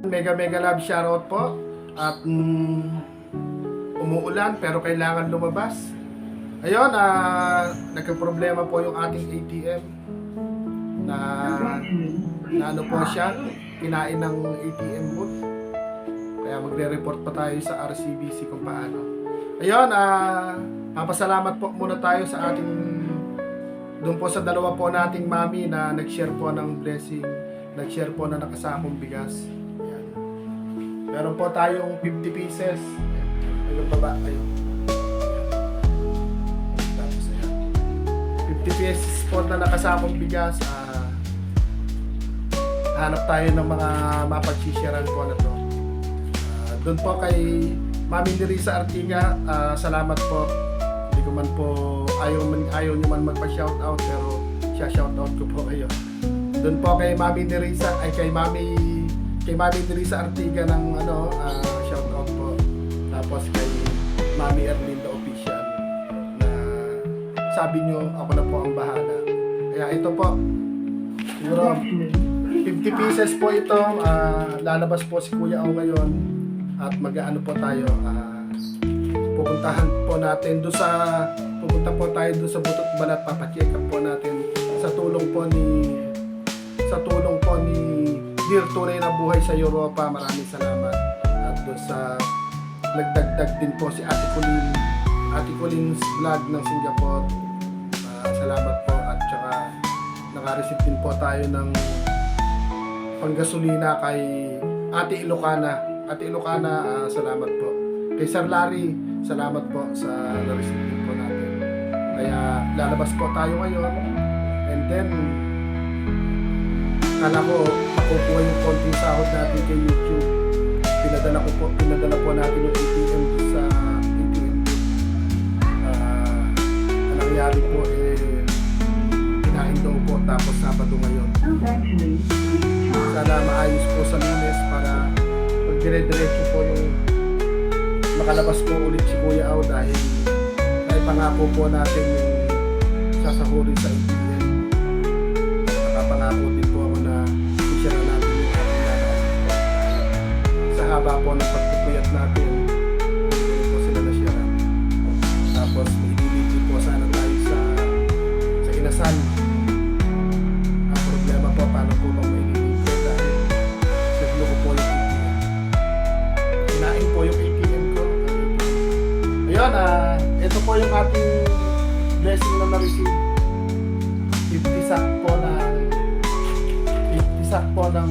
Mega mega love shoutout po. At mm, umuulan pero kailangan lumabas. Ayun, ah nagka-problema po yung ating ATM na na ano po siya, kinain ng ATM booth. Kaya magre-report pa tayo sa RCBC kung paano. Ayun, ah papasalamat po muna tayo sa ating doon po sa dalawa po nating mami na nag-share po ng blessing, nag-share po na nakasakong bigas. Meron po tayong 50 pieces. Ayun baba, ayun. Ayan. Tapos ayan. 50 pieces po na nakasakong bigas. Ah, hanap tayo ng mga mapagsisharean po na to. Ah, doon po kay Mami Nerissa Artiga, ah, salamat po. Hindi ko man po ayaw, man, ayaw nyo man magpa-shoutout pero siya shoutout ko po kayo. Doon po kay Mami Nerissa, ay kay Mami kay Mami Nerissa Artiga ng ano, ah, shoutout po. Tapos kay Mami Erlinda Official na sabi nyo ako na po ang bahala. Kaya ito po, siguro 50 pieces po ito. ah, lalabas po si Kuya O ngayon at mag-ano po tayo. ah, pupuntahan po natin do sa pupunta po tayo do sa Butot Balat papacheck up po natin sa tulong po ni sa tulong po ni Dear Tunay na Buhay sa Europa. Maraming salamat. At do sa nagdagdag din po si Ate Colleen Ate Colleen's vlog ng Singapore. Ah, salamat po at saka naka-receive din po tayo ng panggasolina kay Ate Ilocana. Ate Ilocana, ah, salamat po. Kay Sir Larry, salamat po sa na-receive po natin. Kaya lalabas po tayo ngayon. And then, kala ko makukuha yung konting sahod natin kay YouTube. Pinadala ko po, pinadala po natin yung ATM sa ATM. Ah, ang nangyari po eh, kinain daw po tapos Sabado ngayon. Sana maayos po sa lunes para pag dire-diretso po yung makalabas po ulit si Kuya Au dahil may pangako po natin yung sasahurin sa ATM. Nakapangako din haba po ng pagpupuyat natin, hindi po sila nasyaran. Tapos may ililiti po sana tayo sa sa inasal. Ang problema po, paano po bang may ililiti dahil naglo ko po yung ATM. Kinain po yung ATM ko. Ayun, ah, ito po yung ating blessing na na-receive. 50 sack po na 50 sack po ng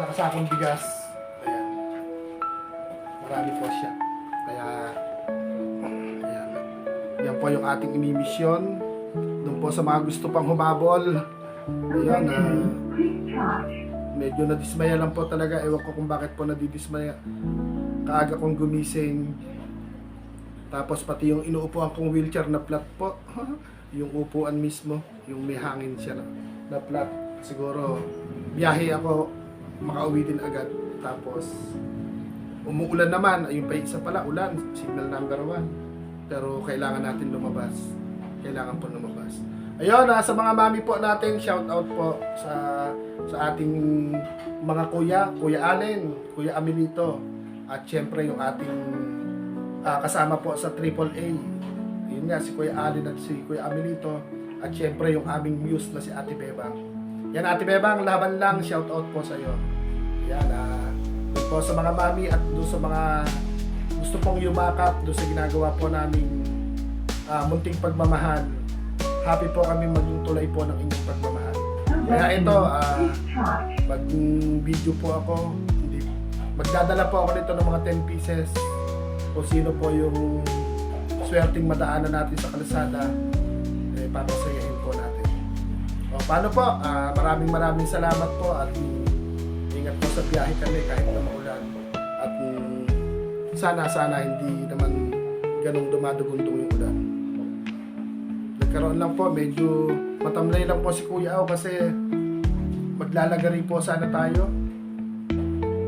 nakasakong bigas. Marami po siya. Kaya, ayan. Yan po yung ating imimisyon. Doon po sa mga gusto pang humabol. Ayan, ah, medyo nadismaya lang po talaga. Ewan ko kung bakit po nadidismaya. Kaaga kong gumising. Tapos pati yung inuupuan kong wheelchair na flat po. yung upuan mismo, yung may hangin siya na, na flat. Siguro, biyahe ako, makauwi din agad. Tapos, umuulan naman. Ayun pa isa pala, ulan. Signal number one. Pero kailangan natin lumabas. Kailangan po lumabas. Ayun, ah, sa mga mami po natin, shout out po sa sa ating mga kuya, Kuya Allen, Kuya Aminito, at syempre yung ating ah, kasama po sa Triple A. Yun nga, si Kuya Allen at si Kuya Aminito, at syempre yung aming muse na si Ate Bebang. Yan Ate Bebang, laban lang, shout out po sa iyo. Yan, ah, po sa mga mami at doon sa mga gusto pong yumakap doon sa ginagawa po naming ah, munting pagmamahal. Happy po kami maging tulay po ng inyong pagmamahal. Kaya ito, ah, mag video po ako, hindi, magdadala po ako nito ng mga 10 pieces kung sino po yung swerteng madaanan natin sa kalsada, eh, papasayahin po natin. O, paano po? Ah, maraming maraming salamat po at mm, ingat po sa biyahe kami kahit na maulan. At mm, sana sana hindi naman ganong dumadugundong yung ulan. Nagkaroon lang po, medyo matamlay lang po si Kuya Au kasi maglalagari po sana tayo.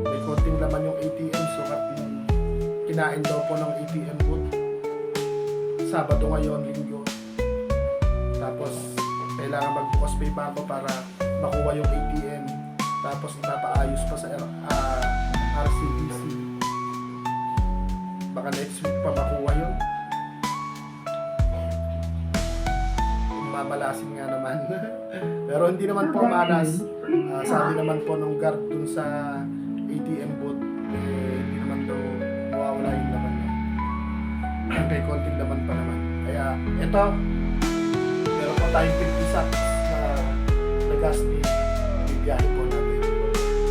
May konting laman yung ATM so at mm, kinain daw po ng ATM booth. Sabado ngayon, linggo. Tapos, kailangan magbukas pa ako para makuha yung ATM. Tapos ipapaayos pa sa ah, RCBC. Baka next week pa makuha yun. Mamalasin nga naman. Pero hindi naman po malas. Ah, sabi naman po nung guard dun sa ATM booth, eh, hindi naman daw mawawala yung laman niya. May konting laman pa naman. Kaya, ito, meron po tayong 50 sacks na, na gas ni bibiyahe po.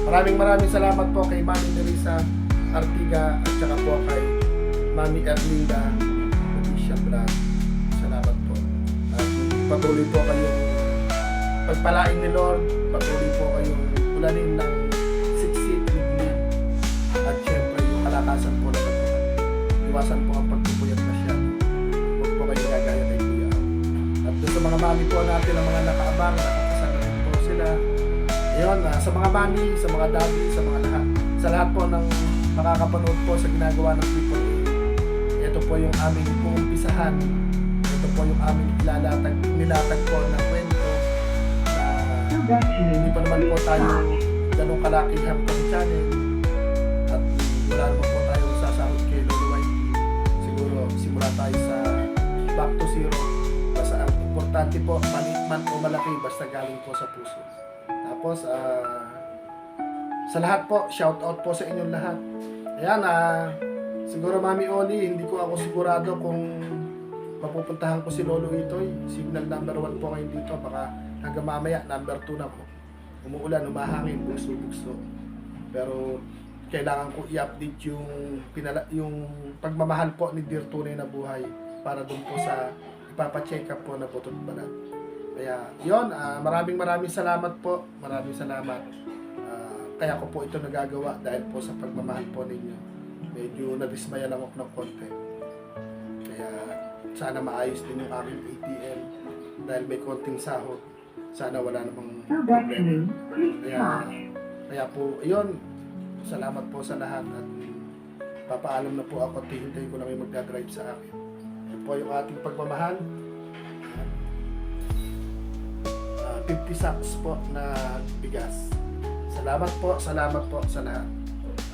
Maraming maraming salamat po kay Mami Nerissa Artiga at saka po kay Mami Erlinda Patricia Brad. Salamat po. At patuloy po kayong pagpalain ni Lord, patuloy po kayong ulanin ng siksik, liglig, at syempre yung kalakasan po na katawan. Iwasan po ang pagpupuyat na siya. Huwag po kayo gagaya kay Kuya. At sa mga mami po natin, ang mga nakaabang, nakakasama po sila. Ayun, ah, sa mga mami, sa mga daddy, sa mga lahat. Sa lahat po ng makakapanood po sa ginagawa ng Triple A. Ito po yung aming umumpisahan. Ito po yung aming ilalatag, nilatag po na kwento na hindi pa naman po tayo ganun kalakihan po channel at wala naman po tayong sasahod kay Lolo YT. Siguro simula tayo sa back to zero. Basta ang importante po, maliit man o malaki, basta galing po sa puso. Tapos, ah, sa lahat po, shout out po sa inyong lahat. Ayan, ah, siguro Mami Oli, hindi ko ako sigurado kung papupuntahan ko si Lolo Itoy. Signal number 1 po kayo dito. Baka hanggang mamaya, number 2 na po. Umuulan, umahangin, bugso-bugso. Pero kailangan ko i-update yung, pinala, yung pagmamahal po ni Dear Tunay na Buhay para dun po sa ipapacheck up po na butot balat. Kaya, yon maraming maraming salamat po. Maraming salamat. Ah, kaya ko po ito nagagawa dahil po sa pagmamahal po ninyo. Medyo nadismaya lang ako ng konti. Kaya, sana maayos din yung aking ATM dahil may konting sahod. Sana wala namang problema. Kaya, kaya po, yun, salamat po sa lahat at papaalam na po ako at hihintayin ko lang yung magdadrive sa akin. Yan po yung ating pagmamahal. 50 sacks po na bigas. Salamat po, salamat po sa lahat.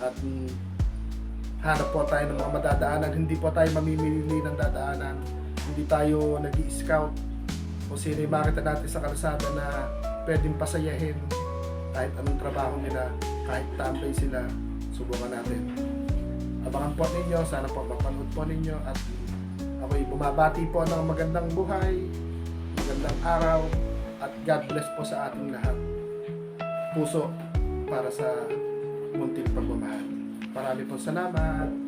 At mm, hanap po tayo ng mga madadaanan. Hindi po tayo mamimili ng dadaanan. Hindi tayo nag scout kung sino yung makita natin sa kalsada na pwedeng pasayahin kahit anong trabaho nila, kahit tambay sila, subukan natin. Abangan po ninyo, sana po mapanood po ninyo at ako'y bumabati po ng magandang buhay, magandang araw, at God bless po sa ating lahat. Puso para sa munting pagmamahal. Marami po salamat.